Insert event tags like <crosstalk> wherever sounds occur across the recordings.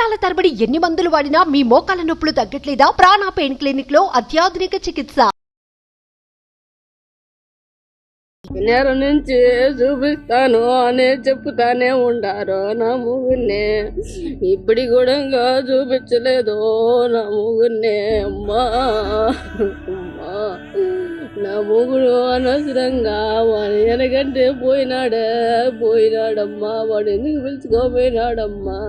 సంవత్సరాల తరబడి ఎన్ని మందులు వాడినా మీ మోకాల నొప్పులు తగ్గట్లేదా? ప్రాణ పెయిన్ క్లినిక్లో అత్యాధునిక చికిత్స. నేర నుంచి చూపిస్తాను అని చెప్తానే ఉండారు నా ముగ్గురిని. ఇప్పుడు కూడా చూపించలేదు నా ముగ్గురిని. అమ్మా అమ్మా. నా మొగుడు అనవసరంగా వాడు ఎనగంటే పోయినాడే పోయినాడమ్మా. వాడు ఎందుకు పిలుచుకోపోయినాడమ్మా?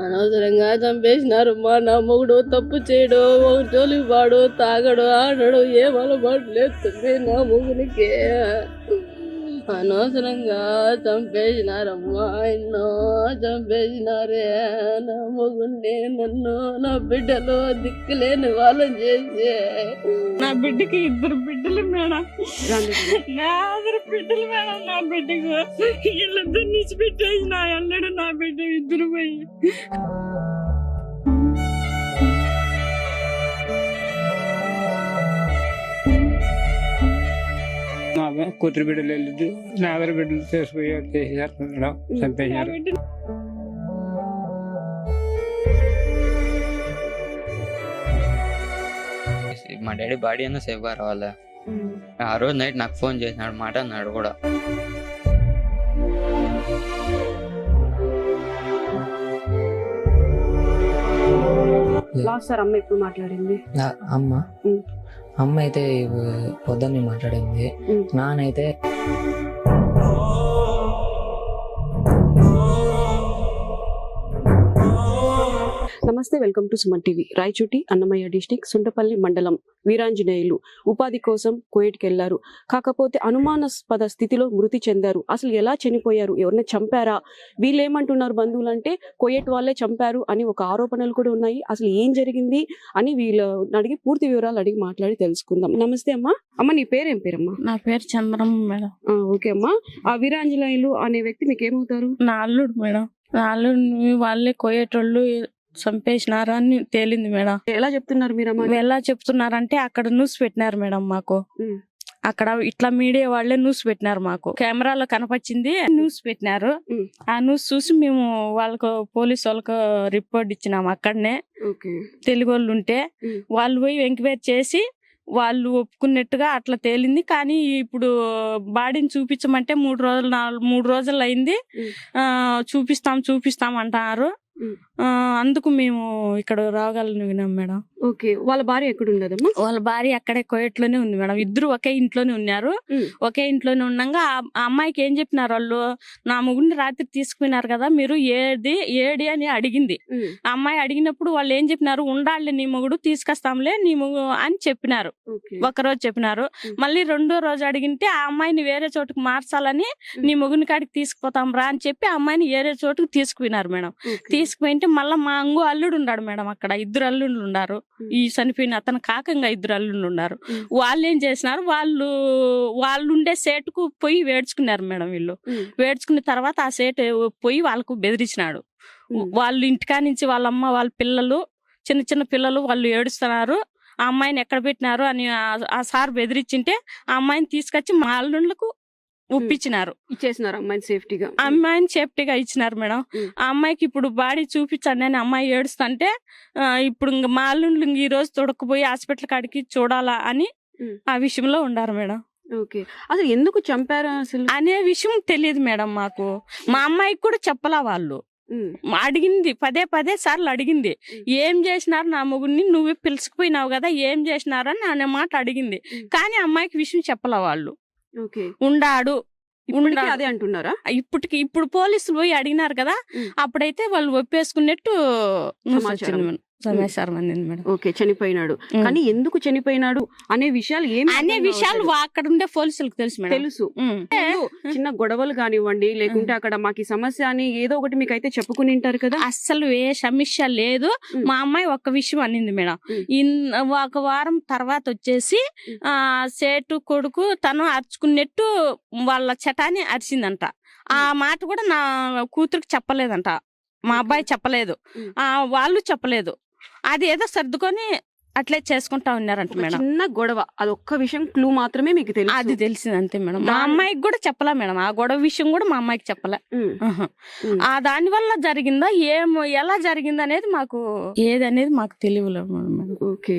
అనవసరంగా చంపేసినారమ్మా నా మొగుడు తప్పు చేయడు ఒక జోలికి వాడు తాగడు ఆడడు ఏం అలవాటు లేదు నా మొగునికి. అనవసరంగా చంపేసినారమ్మా. ఎన్నో చంపేసినారే నా మొగుడిని నన్ను నా బిడ్డలు దిక్కులేని వాళ్ళని చేసి. నా బిడ్డకి ఇద్దరు బిడ్డలు మేడం. నా ఇద్దరు బిడ్డలు మేడం నా బిడ్డకు. వీళ్ళిద్దరు నుంచి పెట్టేసి నా ఎల్లడు నా బిడ్డ ఇద్దరు పోయి. నా కూతురు బిడ్డలు వెళ్ళి నా అదర్ బిడ్డలు తీసుకుపోయి చేసేసారు చంపేశారు. మా డాడీ బాడీ అన్న సేఫ్గా రావాలి? ఆ రోజు నైట్ నాకు ఫోన్ చేసినాడు మాట అన్నాడు కూడా. లాస్ట్ సార్ అమ్మ ఎప్పుడు మాట్లాడింది అమ్మ. అమ్మ అయితే పొద్దున్నే మాట్లాడింది. నానైతే నమస్తే welcome to Suman TV. Rayachoti Annamayya district Suntapalli mandal Veeranjaneyulu. ఉపాధి కోసం కోయేట్కి వెళ్ళారు కాకపోతే అనుమానాస్పద స్థితిలో మృతి చెందారు. అసలు ఎలా చనిపోయారు? ఎవరిని చంపారా? వీళ్ళు ఏమంటున్నారు బంధువులు అంటే కోయేట్ వాళ్ళే చంపారు అని ఒక ఆరోపణలు కూడా ఉన్నాయి. అసలు ఏం జరిగింది అని వీళ్ళు అడిగి పూర్తి వివరాలు అడిగి మాట్లాడి తెలుసుకుందాం. నమస్తే అమ్మా. అమ్మ నీ పేరేం పేరమ్మా? నా పేరు చంద్రమ్మ మేడం. ఆ, ఓకే అమ్మా. ఆ వీరాంజనేయులు అనే వ్యక్తి మీకు ఏమవుతారు నా అల్లుడు మేడం. నా అల్లుడిని వాళ్ళే కోయేటోళ్ళు చంపేసినారు అని తేలింది మేడం. ఎలా చెప్తున్నారు మీరమ్మా ఎలా చెప్తున్నారంటే అక్కడ న్యూస్ పెట్టినారు మేడం మాకు. అక్కడ ఇట్లా మీడియా వాళ్ళే న్యూస్ పెట్టినారు మాకు. కెమెరాలో కనపచ్చింది న్యూస్ పెట్టినారు. ఆ న్యూస్ చూసి మేము వాళ్ళకు పోలీస్ వాళ్ళకు రిపోర్ట్ ఇచ్చినాము అక్కడనే. తెలుగు వాళ్ళు ఉంటే. వాళ్ళు పోయి ఎంక్వైరీ చేసి వాళ్ళు ఒప్పుకున్నట్టుగా అట్లా తేలింది. కానీ ఇప్పుడు బాడీని చూపించమంటే మూడు రోజులు నాలుగు మూడు రోజులు అయింది. చూపిస్తాం చూపిస్తాం. ఆ, అందుకు మేము ఇక్కడ రాగలను విన్నాం మేడం. ఓకే. వాళ్ళ భార్య ఎక్కడ ఉండదమ్మా వాళ్ళ భార్య అక్కడే కోయట్లోనే ఉంది మేడం. ఇద్దరు ఒకే ఇంట్లోనే ఉన్నారు. ఒకే ఇంట్లోనే ఉండగా ఆ అమ్మాయికి ఏం చెప్పినారు వాళ్ళు? నా ముగ్గురిని రాత్రి తీసుకుపోయినారు కదా మీరు ఏది ఏడి అని అడిగింది. ఆ అమ్మాయి అడిగినప్పుడు వాళ్ళు ఏం చెప్పినారు? ఉండాలి నీ మొగుడు తీసుకొస్తాంలే నీ మొగు అని చెప్పినారు. ఓకే. ఒక రోజు చెప్పినారు. మళ్ళీ రెండో రోజు అడిగింటే ఆ అమ్మాయిని వేరే చోటుకు మార్చాలని నీ మొగుని కాడికి తీసుకుపోతాం రా అని చెప్పి ఆ అమ్మాయిని వేరే చోటుకు తీసుకుపోయినారు మేడం. తీసుకుపోయింటే మళ్ళీ మా అంగు అల్లుడు ఉన్నాడు మేడం అక్కడ. ఇద్దరు అల్లుళ్ళు ఉన్నారు. ఈ చనిపోయిన అతను కాకంగా ఇద్దరు అల్లుళ్ళు ఉన్నారు. వాళ్ళు ఏం చేసినారు వాళ్ళు వాళ్ళు ఉండే సేటుకు పోయి వేడ్చుకున్నారు మేడం వీళ్ళు. వేడ్చుకున్న తర్వాత ఆ సేటు పోయి వాళ్ళకు బెదిరించినాడు. వాళ్ళు ఇంటికా నుంచి వాళ్ళ అమ్మ వాళ్ళ పిల్లలు చిన్న చిన్న పిల్లలు వాళ్ళు ఏడుస్తున్నారు ఆ అమ్మాయిని ఎక్కడ పెట్టినారు అని ఆ- ఆ సార్ బెదిరించింటే ఆ అమ్మాయిని తీసుకొచ్చి మా అల్లుళ్ళకు ఒప్పించినారు. ఇచ్చేసినారు అమ్మాయిని సేఫ్టీగా. అమ్మాయిని సేఫ్టీగా ఇచ్చినారు మేడం. ఆ అమ్మాయికి ఇప్పుడు బాడీ చూపించండి అని అమ్మాయి ఏడుస్తుంటే ఇప్పుడు ఇంక మా అల్లుళ్ళు ఇంక ఈ రోజు తొడకపోయి హాస్పిటల్ కాడికి చూడాలా అని. ఆ విషయంలో ఉండారు మేడం. ఓకే. అసలు ఎందుకు చంపారు అసలు? అనే విషయం తెలియదు మేడం మాకు. మా అమ్మాయికి కూడా చెప్పలా వాళ్ళు. అడిగింది పదే పదే సార్లు అడిగింది. ఏం చేసినారు నా మొగుడిని? నువ్వే పిలుచుకుపోయినావు కదా ఏం చేసినారు అని మాట అడిగింది. కానీ అమ్మాయికి విషయం చెప్పలా వాళ్ళు. ఉండాడు. అదే అంటున్నారా ఇప్పటికి ఇప్పుడు పోలీసులు పోయి అడిగినారు కదా. అప్పుడైతే వాళ్ళు ఒప్పేసుకున్నట్టు మేడం. సమాచారం అందింది మేడం. ఓకే చనిపోయినాడు. కానీ ఎందుకు చనిపోయినాడు అనే విషయాలు ఏమి అనే విషయాలు అక్కడ ఉండే పోలీసులకు తెలుసు మేడం. తెలుసు. చిన్న గొడవలు కానివ్వండి లేకుంటే అక్కడ మాకు ఈ సమస్య అని ఏదో ఒకటి మీకు అయితే చెప్పుకుని ఉంటారు కదా? అస్సలు ఏ సమస్య లేదు. మా అమ్మాయి ఒక్క విషయం అనింది మేడం. ఒక వారం తర్వాత వచ్చేసి. ఆ సేటు కొడుకు తను అరుచుకున్నట్టు వాళ్ళ చటాని అరిచిందంట. ఆ మాట కూడా నా కూతురికి చెప్పలేదంట. మా. అబ్బాయి చెప్పలేదు. ఆ వాళ్ళు చెప్పలేదు. అది ఏదో సర్దుకొని అట్లే చేసుకుంటా ఉన్నారంట మేడం. చిన్న గొడవ. అది ఒక్క విషయం క్లూ మాత్రమే మీకు తెలుసు. అది తెలిసింది అంతే మేడం. మా అమ్మాయికి కూడా చెప్పలే మేడం. ఆ గొడవ విషయం కూడా మా అమ్మాయికి చెప్పలే. ఆ దాని వల్ల జరిగిందా? ఏం ఎలా జరిగింది అనేది మాకు ఏది అనేది మాకు తెలియలేదు మేడం. ఓకే.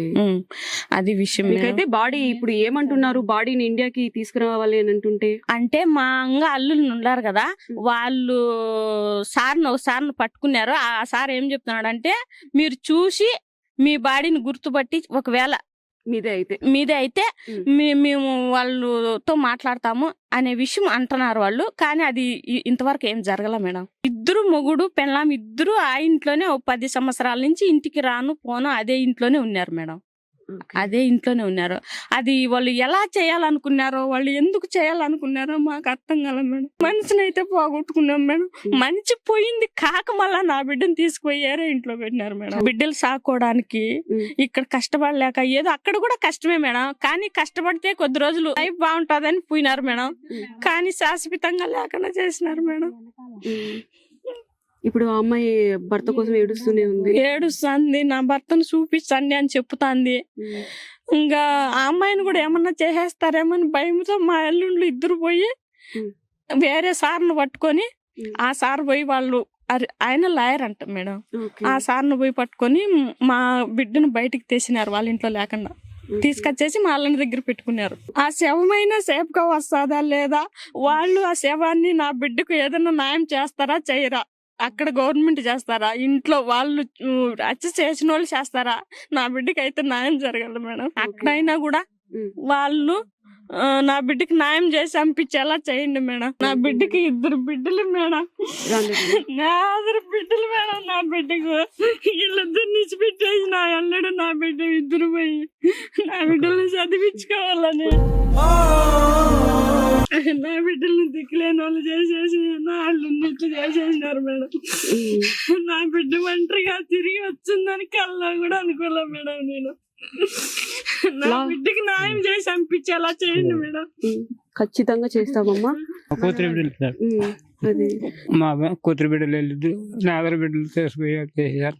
అది విషయం. మీకైతే బాడీ ఇప్పుడు ఏమంటున్నారు? బాడీని ఇండియాకి తీసుకురావాలి అని అంటుంటే? అంటే మా అంగ అల్లుళ్ళు ఉన్నారు కదా. వాళ్ళు సార్ను ఒక సార్ను పట్టుకున్నారు. ఆ సార్ ఏం చెప్తున్నాడు అంటే మీరు చూసి మీ బాడీని గుర్తుపట్టి ఒకవేళ మీదే అయితే. మీదే అయితే మేము వాళ్ళతో మాట్లాడతాము అనే విషయం అంటున్నారు వాళ్ళు. కానీ అది ఇంతవరకు ఏం జరగల మేడం. ఇద్దరు మొగుడు పెళ్ళాం ఇద్దరు ఆ ఇంట్లోనే పది సంవత్సరాల నుంచి ఇంటికి రాను పోను అదే ఇంట్లోనే ఉన్నారు మేడం. అదే ఇంట్లోనే ఉన్నారు. అది వాళ్ళు ఎలా చేయాలనుకున్నారో వాళ్ళు ఎందుకు చేయాలనుకున్నారో మాకు అర్థం కాల మేడం. మనిషిని అయితే పోగొట్టుకున్నాం మేడం. మనిషి పోయింది కాక మళ్ళా నా బిడ్డను తీసుకుపోయారే ఇంట్లో పెట్టినారు మేడం. బిడ్డలు సాకోవడానికి. ఇక్కడ కష్టపడలేక ఏదో అక్కడ కూడా కష్టమే మేడం. కానీ కష్టపడితే కొద్ది రోజులు లైఫ్ బాగుంటుందని పోయినారు మేడం. కానీ శాశ్వతంగా లేకుండా చేసినారు మేడం. ఇప్పుడు ఆ అమ్మాయి భర్త కోసం ఏడుస్తూనే ఉంది ఏడుస్తుంది నా భర్తను చూపించండి అని చెప్తాంది. ఇంకా ఆ అమ్మాయిని కూడా ఏమన్నా చేసేస్తారేమని భయంతో మా అల్లుండ్లు ఇద్దరు పోయి. వేరే సార్ను పట్టుకొని. ఆ సార్ పోయి వాళ్ళు అరి- ఆయన లాయర్ అంట మేడం. ఆ సార్ను పోయి పట్టుకొని మా బిడ్డను బయటికి తీసినారు వాళ్ళ ఇంట్లో లేకుండా. తీసుకొచ్చేసి మా అల్లని దగ్గర పెట్టుకున్నారు ఆ శవమైన సేఫ్గా వస్తుందా లేదా వాళ్ళు ఆ శవాన్ని నా బిడ్డకు ఏదైనా న్యాయం చేస్తారా చేయరా అక్కడ గవర్నమెంట్ చేస్తారా? ఇంట్లో వాళ్ళు హత్య చేసిన వాళ్ళు చేస్తారా? నా బిడ్డకి అయితే న్యాయం జరగాలి మేడం. అక్కడైనా కూడా. వాళ్ళు నా బిడ్డకి న్యాయం చేసి పంపించేలా చేయండి మేడం. నా బిడ్డకి ఇద్దరు బిడ్డలు మేడం. ఇద్దరు బిడ్డలు మేడం నా బిడ్డకు. వీళ్ళిద్దరు నిచ్చిపెట్టేసి నా అల్లుడు నా బిడ్డ ఇద్దరు పోయి నా బిడ్డల్ని చదివించుకోవాలని. <laughs> నా బిడ్డల్ని దిక్కులేని వాళ్ళు చేసేసి నా అల్లుడిని ఇట్లా చేసేసినారు మేడం. నా బిడ్డ ఒంటరిగా తిరిగి వచ్చిందని కల్లా కూడా అనుకోలే మేడం నేను. నా బిడ్డకి న్యాయం చేసి పంపించేలా చేయండి మేడం. ఖచ్చితంగా చేస్తామమ్మా. కూతురు బిడ్డలు. అది. మా కూతురు బిడ్డలు వెళ్ళిద్దు. నా బిడ్డలు చేశారు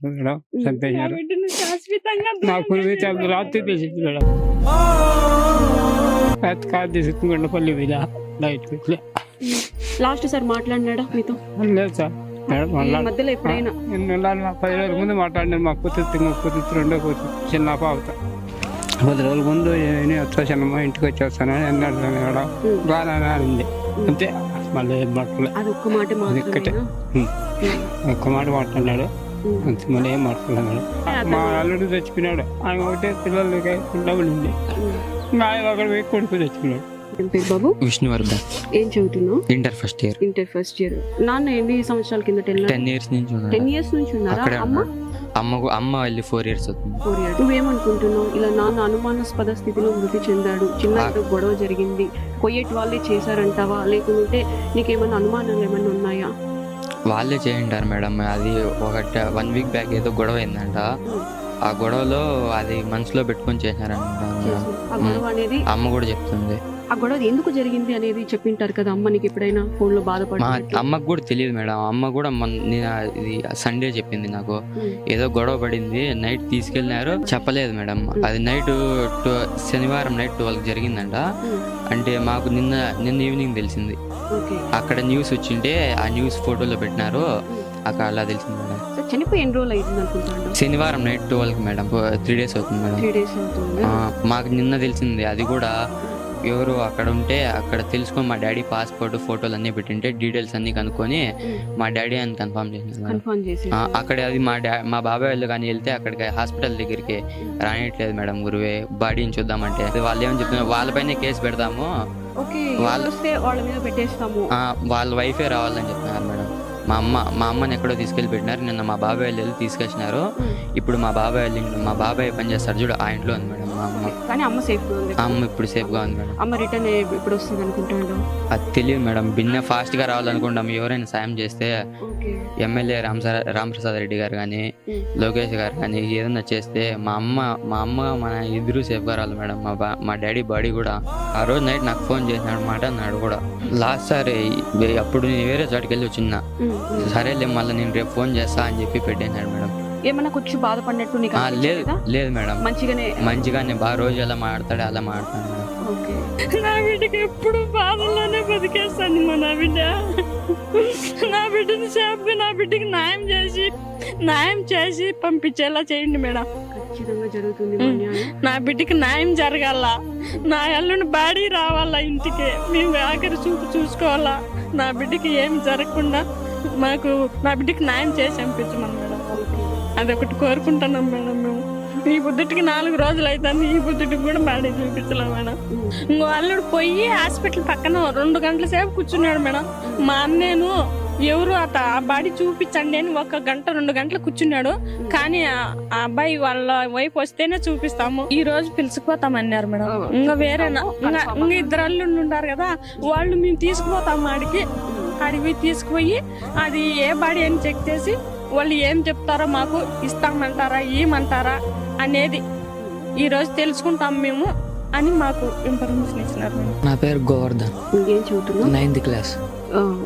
మేడం? చంపేశారు. బిడ్డని శాశ్వతంగా నా. రాత్రి తీసింది మేడం. కాదు కాదు తీసుకుంటే పల్లి మీద లైట్ లాస్ట్ సార్ మాట్లాడినాడా మీతో? లేదు సార్. మధ్యలో ఎప్పుడైనా? మా పది రోజుల ముందు మాట్లాడినాను మా కూతురు ఇంకో కూతురు రెండో కూతురు. చిన్న పాపత పది రోజుల ముందు నేను వచ్చేసానమ్మా ఇంటికి వచ్చేస్తానని అన్నాడు. బాగా అనింది అంతే. మళ్ళీ మాట్లాడలే. ఒక్క మాట ఒక్కటే. ఒక్క మాట మాట్లాడినాడు. మళ్ళీ ఏం మాట్లాడలేదు మా అల్లుడు చచ్చిపోయినాడు ఆయన ఒకటే పిల్లలకి డబ్బులు ఉంది. ఆయన ఒకటి పోయి కొడుకు తెచ్చుకున్నాడు. ఏం పేరు బాబు? విష్ణువర్ధన్. ఏం చదువుతున్నావు? Inter first year. Inter first year. నాన్న ఎన్ని సంవత్సరాల కింద టెన్ టెన్ ఇయర్స్ నుంచి ఉన్నాడు. టెన్ ఇయర్స్ నుంచి ఉన్నారా? అక్కడే అమ్మ? ఉన్నాడు. అమ్మ అమ్మ వెళ్ళి ఫోర్ ఇయర్స్ అవుతుంది. Four years. నువ్వేమనుకుంటున్నావు? ఇలా నాన్న అనుమానాస్పద స్థితిలో మృతి చెందాడు. చిన్న. ఏదో గొడవ జరిగింది. కొయ్యేటి వాళ్ళే చేశారంటావా? లేకుంటే నీకేమైనా అనుమానాలు ఏమైనా ఉన్నాయా? వాళ్ళే చేయంటారు మేడం. అది ఒకటి వన్ వీక్ బ్యాక్ ఏదో గొడవ అయిందంట. ఆ గొడవలో అది మనసులో పెట్టుకొని అనేది అమ్మ కూడా చెప్తుంది. ఆ గొడవ ఎందుకు జరిగింది అనేది చెప్పింటారు కదా అమ్మ నీకు ఎప్పుడైనా ఫోన్లో బాధపడుతున్నట్టు అమ్మకు కూడా తెలియదు మేడం. అమ్మ కూడా నేను ఇది సండే చెప్పింది నాకు. ఏదో గొడవ పడింది నైట్ తీసుకెళ్ళినారు. చెప్పలేదు మేడం. అది నైట్ శనివారం నైట్ ట్వెల్వ్ జరిగిందంట. అంటే మాకు నిన్న నిన్న ఈవినింగ్ తెలిసింది. అక్కడ న్యూస్ వచ్చింటే ఆ న్యూస్ ఫోటోలో పెట్టినారు. అక్కడ అలా తెలిసింది మేడం. సో చనిపోయి ఎన్ని రోజులు అయింది అనుకుంటాను శనివారం night twelve madam three days అవుతుంది మేడం. త్రీ డేస్ అవుతుంది. ఆ, మాకు నిన్న తెలిసింది అది కూడా ఎవరు అక్కడ ఉంటే అక్కడ తెలుసుకొని మా డాడీ పాస్పోర్ట్ ఫోటోలు అన్నీ పెట్టింటే డీటెయిల్స్ అన్నీ కనుక్కొని మా డాడీ అని కన్ఫర్మ్ మేడం. కన్ఫర్మ్ చేసి ఆ, అక్కడ అది మా డా మా బాబాయ్ వాళ్ళు కానీ వెళ్తే అక్కడికి హాస్పిటల్ దగ్గరికి రానియట్లేదు మేడం గురువే బాడీని చూద్దామంటే. అది వాళ్ళు ఏమని చెప్తున్నారు వాళ్ళపైనే కేసు పెడతాము. ఓకే వాళ్ళ- వస్తే వాళ్ళ మీద పెట్టేస్తాము. ఆ, వాళ్ళ వైఫే రావాలని చెప్తున్నారు మేడం. మా అమ్మ మా అమ్మని ఎక్కడో తీసుకెళ్ళి పెట్టినారు. నిన్న మా బాబాయ్ వాళ్ళు వెళ్ళి తీసుకొచ్చినారు. ఇప్పుడు మా బాబాయ్ వాళ్ళ మా బాబాయ్ పని చేస్తారు చూడు ఆ ఇంట్లో ఉంది మేడం మా అమ్మ. కానీ అమ్మ సేఫ్గా ఉంది అమ్మ ఇప్పుడు సేఫ్గా ఉంది మేడం. అమ్మ రిటర్న్ ఎప్పుడు వస్తుంది అది తెలియదు మేడం. భిన్న ఫాస్ట్గా రావాలనుకుంటాం. ఎవరైనా సాయం చేస్తే ఎమ్మెల్యే రామ్ రామప్రసాద్ రెడ్డి గారు కానీ. లోకేష్ గారు కానీ ఏదైనా చేస్తే మా అమ్మ మా అమ్మ మన ఇద్దరు సేఫ్గా రావాలి మేడం. మా బా మా డాడీ బాడీ కూడా. ఆ రోజు నైట్ నాకు ఫోన్ చేసినాడు మాట అన్నాడు కూడా. లాస్ట్ సారి అప్పుడు నేను వేరే చోటుకి వెళ్ళి వచ్చిన. సరేలే మళ్ళీ నేను రేపు ఫోన్ చేస్తా అని చెప్పి పెట్టేశాడు మేడం. ఏమన్నా కొంచెం బాధపడినట్టు నీకు లేదు? లేదు మేడం. మంచిగానే మంచిగానే బాగా రోజు ఎలా మాడతాడు అలా మాడతాడు మేడం. ఓకే. నా బిడ్డకి ఎప్పుడు బాధల్లోనే బతికేస్తాను మా నా బిడ్డ. నా బిడ్డని సేపుగా నా బిడ్డకి న్యాయం చేసి న్యాయం చేసి పంపించేలా చేయండి మేడం. జరుగుతుంది. నా బిడ్డకి న్యాయం జరగాల. నా ఎల్లుండి బాడీ రావాలా ఇంటికి. మేము ఆఖరి చూపు చూసుకోవాలా. నా బిడ్డకి ఏం జరగకుండా మాకు నా బిడ్డకి న్యాయం చేసి పంపించమని మేడం. అదొకటి కోరుకుంటున్నాం మేడం మేము. ఈ బుద్ధుడికి నాలుగు రోజులు అవుతుంది ఈ బుద్ధుడికి కూడా బాడీ చూపించలేం మేడం. ఇంకో అల్లుడు పోయి హాస్పిటల్ పక్కన రెండు గంటల సేపు కూర్చున్నాడు మేడం. మా అన్నేను ఎవరు అత ఆ బాడీ చూపించండి అని ఒక గంట రెండు గంటలు కూర్చున్నాడు. కానీ ఆ అబ్బాయి వాళ్ళ వైపు వస్తేనే చూపిస్తాము. ఈ రోజు పిలుచుకుపోతామన్నారు మేడం. ఇంకా వేరే ఇంకా ఇంకా ఇద్దరు అల్లుండి ఉంటారు కదా వాళ్ళు మేము తీసుకుపోతాం ఆడికి. పోయి తీసుకుపోయి అది ఏ బాడీ అని చెక్ చేసి వాళ్ళు ఏం చెప్తారో మాకు ఇస్తామంటారా ఏమంటారా అనేది ఈ రోజు తెలుసుకుంటాం మేము అని మాకు ఇన్ఫర్మేషన్ ఇచ్చినారు నా పేరు గోవర్ధన్. ఏం చదువుతున్నావు? Ninth class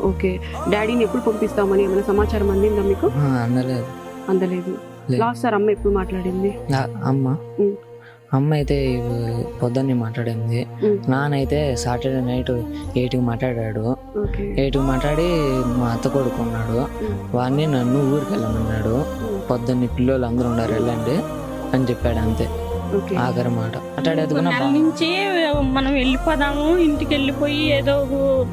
okay. డాడీని ఎప్పుడు పంపిస్తామని ఏమైనా సమాచారం అందిందా మీకు? అందలేదు. అందలేదు. లేదు. లాస్ట్ సార్ అమ్మ ఎప్పుడు మాట్లాడింది? అమ్మ. అమ్మ అయితే పొద్దున్నే మాట్లాడింది. అయితే సాటర్డే నైట్ ఎయిట్కి మాట్లాడాడు. ఎయిట్కి మాట్లాడి మా అత్త కొడుకున్నాడు. వాడిని నన్ను ఊరికి వెళ్ళమన్నాడు. పొద్దున్న పిల్లలు అందరూ ఉన్నారు వెళ్ళండి అని చెప్పాడు అంతే. ఆఖరి మాట. నుంచి మనం వెళ్ళిపోదాము ఇంటికి వెళ్ళిపోయి ఏదో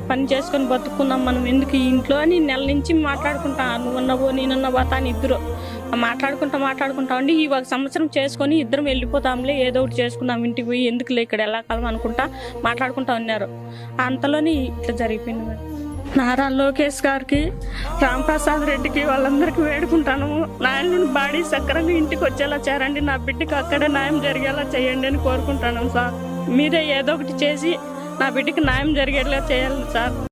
పని చేసుకొని బతుకుందాం మనం ఎందుకు ఇంట్లో అని నెల నుంచి మాట్లాడుకుంటా. నువ్వున్నావో నేనున్నావా తాను ఇద్దరు. మాట్లాడుకుంటా మాట్లాడుకుంటా ఉండి ఈ ఒక సంవత్సరం చేసుకొని ఇద్దరం వెళ్ళిపోతాంలే ఏదో ఒకటి చేసుకుందాం ఇంటికి పోయి ఎందుకులే ఇక్కడ ఎలా కాలం అనుకుంటా మాట్లాడుకుంటా ఉన్నారు. అంతలోని ఇట్లా జరిగిపోయింది నారా లోకేష్ గారికి రాంప్రసాద్ రెడ్డికి వాళ్ళందరికీ వేడుకుంటాను. నాయన బాడీ సక్రంగా ఇంటికి వచ్చేలా చేరండి. నా బిడ్డకి అక్కడే న్యాయం జరిగేలా చేయండి అని కోరుకుంటాను సార్. మీరే ఏదో ఒకటి చేసి నా బిడ్డకి న్యాయం జరిగేలా చేయాలి సార్.